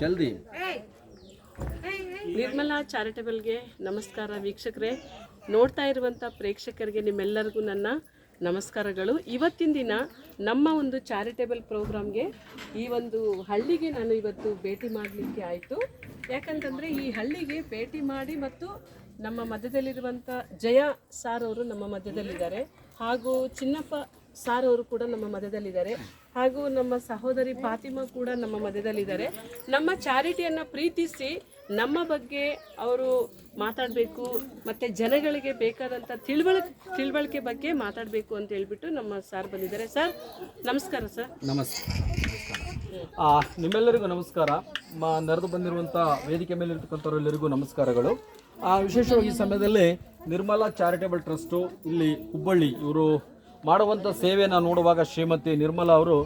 ಜಲ್ದಿ. ನಿರ್ಮಲಾ ಚಾರಿಟಬಲ್ಗೆ ನಮಸ್ಕಾರ ವೀಕ್ಷಕರೇ. ನೋಡ್ತಾ ಇರುವಂಥ ಪ್ರೇಕ್ಷಕರಿಗೆ ನಿಮ್ಮೆಲ್ಲರಿಗೂ ನನ್ನ ನಮಸ್ಕಾರಗಳು. ಇವತ್ತಿನ ದಿನ ನಮ್ಮ ಒಂದು ಚಾರಿಟೇಬಲ್ ಪ್ರೋಗ್ರಾಮ್ಗೆ ಈ ಒಂದು ಹಳ್ಳಿಗೆ ನಾನು ಇವತ್ತು ಭೇಟಿ ಮಾಡಲಿಕ್ಕೆ ಆಯಿತು. ಯಾಕಂತಂದರೆ ಈ ಹಳ್ಳಿಗೆ ಭೇಟಿ ಮಾಡಿ ಮತ್ತು ನಮ್ಮ ಮಧ್ಯದಲ್ಲಿರುವಂಥ ಜಯ ಸಾರ್ ಅವರು ನಮ್ಮ ಮಧ್ಯದಲ್ಲಿದ್ದಾರೆ. ಹಾಗೂ ಚಿನ್ನಪ್ಪ ಸಾರ್ ಅವರು ಕೂಡ ನಮ್ಮ ಮಧ್ಯದಲ್ಲಿದ್ದಾರೆ. ಹಾಗೂ ನಮ್ಮ ಸಹೋದರಿ ಫಾತಿಮಾ ಕೂಡ ನಮ್ಮ ಮಧ್ಯದಲ್ಲಿದ್ದಾರೆ. ನಮ್ಮ ಚಾರಿಟಿಯನ್ನು ಪ್ರೀತಿಸಿ ನಮ್ಮ ಬಗ್ಗೆ ಅವರು ಮಾತಾಡಬೇಕು ಮತ್ತು ಜನಗಳಿಗೆ ಬೇಕಾದಂಥ ತಿಳುವಳ ತಿಳುವಳಿಕೆ ಬಗ್ಗೆ ಮಾತಾಡಬೇಕು ಅಂತ ಹೇಳ್ಬಿಟ್ಟು ನಮ್ಮ ಸಾರ್ ಬಂದಿದ್ದಾರೆ. ಸರ್ ನಮಸ್ಕಾರ ಸರ್. ನಮಸ್ಕಾರ ಆ, ನಿಮ್ಮೆಲ್ಲರಿಗೂ ನಮಸ್ಕಾರ. ನಡೆದು ನೆರೆದು ಬಂದಿರುವಂಥ ವೇದಿಕೆ ಮೇಲೆ ಇರ್ತಕ್ಕಂಥವರೆಲ್ಲರಿಗೂ ನಮಸ್ಕಾರಗಳು. ಆ, ವಿಶೇಷವಾಗಿ ಈ ಸಮಯದಲ್ಲಿ ನಿರ್ಮಲಾ ಚಾರಿಟೇಬಲ್ ಟ್ರಸ್ಟು ಇಲ್ಲಿ ಹುಬ್ಬಳ್ಳಿ ಇವರು ಮಾಡುವಂಥ ಸೇವೆಯನ್ನು ನೋಡುವಾಗ ಶ್ರೀಮತಿ ನಿರ್ಮಲಾ ಅವರು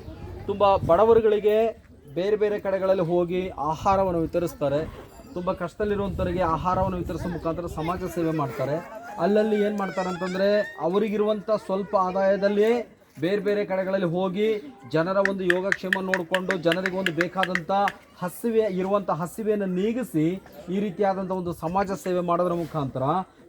ತುಂಬ ಬಡವರುಗಳಿಗೆ ಬೇರೆ ಬೇರೆ ಕಡೆಗಳಲ್ಲಿ ಹೋಗಿ ಆಹಾರವನ್ನು ವಿತರಿಸ್ತಾರೆ. ತುಂಬ ಕಷ್ಟದಲ್ಲಿರುವಂಥವರಿಗೆ ಆಹಾರವನ್ನು ವಿತರಿಸೋ ಮುಖಾಂತರ ಸಮಾಜ ಸೇವೆ ಮಾಡ್ತಾರೆ. ಅಲ್ಲಲ್ಲಿ ಏನು ಮಾಡ್ತಾರೆ ಅಂತಂದರೆ ಅವರಿಗಿರುವಂಥ ಸ್ವಲ್ಪ ಆದಾಯದಲ್ಲಿಯೇ ಬೇರೆ ಬೇರೆ ಕಡೆಗಳಲ್ಲಿ ಹೋಗಿ ಜನರ ಒಂದು ಯೋಗಕ್ಷೇಮ ನೋಡಿಕೊಂಡು ಜನರಿಗೆ ಒಂದು ಬೇಕಾದಂಥ ಹಸಿವೆ ಇರುವಂಥ ಹಸಿವೆಯನ್ನು ನೀಗಿಸಿ ಈ ರೀತಿಯಾದಂಥ ಒಂದು ಸಮಾಜ ಸೇವೆ ಮಾಡೋದ್ರ ಮುಖಾಂತರ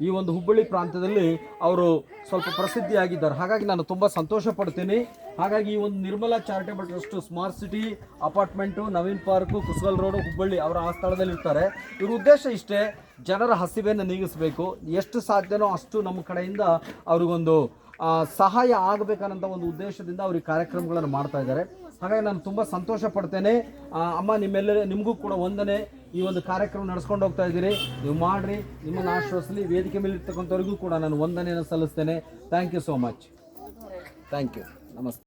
ಈ ಒಂದು ಹುಬ್ಬಳ್ಳಿ ಪ್ರಾಂತ್ಯದಲ್ಲಿ ಅವರು ಸ್ವಲ್ಪ ಪ್ರಸಿದ್ಧಿಯಾಗಿದ್ದಾರೆ. ಹಾಗಾಗಿ ನಾನು ತುಂಬ ಸಂತೋಷ ಪಡ್ತೀನಿ ಹಾಗಾಗಿ ಈ ಒಂದು Nirmala charitable trust, smart city, apartment, Naveen park, Kusugal road, Hubballi ಅವರ ಆ ಸ್ಥಳದಲ್ಲಿ ಇರ್ತಾರೆ ಇವ್ರ ಉದ್ದೇಶ ಇಷ್ಟೇ, ಜನರ ಹಸಿವೆಯನ್ನು ನೀಗಿಸಬೇಕು. ಎಷ್ಟು ಸಾಧ್ಯನೋ ಅಷ್ಟು ನಮ್ಮ ಕಡೆಯಿಂದ ಅವ್ರಿಗೊಂದು ಸಹಾಯ ಆಗಬೇಕನ್ನೋಂಥ ಒಂದು ಉದ್ದೇಶದಿಂದ ಅವ್ರಿಗೆ ಕಾರ್ಯಕ್ರಮಗಳನ್ನು ಮಾಡ್ತಾ ಇದ್ದಾರೆ. ಹಾಗಾಗಿ ನಾನು ತುಂಬ ಸಂತೋಷ ಪಡ್ತೇನೆ. ಅಮ್ಮ, ನಿಮ್ಮೆಲ್ಲರ ನಿಮಗೂ ಕೂಡ ಒಂದನೇ ಈ ಒಂದು ಕಾರ್ಯಕ್ರಮ ನಡೆಸ್ಕೊಂಡು ಹೋಗ್ತಾ ಇದ್ದೀರಿ. ನೀವು ಮಾಡಿರಿ. ನಿಮ್ಮನ್ನು ಆಶ್ವಾಸಲಿ ವೇದಿಕೆ ಮೇಲೆ ಇರ್ತಕ್ಕಂಥವ್ರಿಗೂ ಕೂಡ ನಾನು ವಂದನೆಯನ್ನು ಸಲ್ಲಿಸ್ತೇನೆ. Thank you so much thank you ನಮಸ್ತೆ.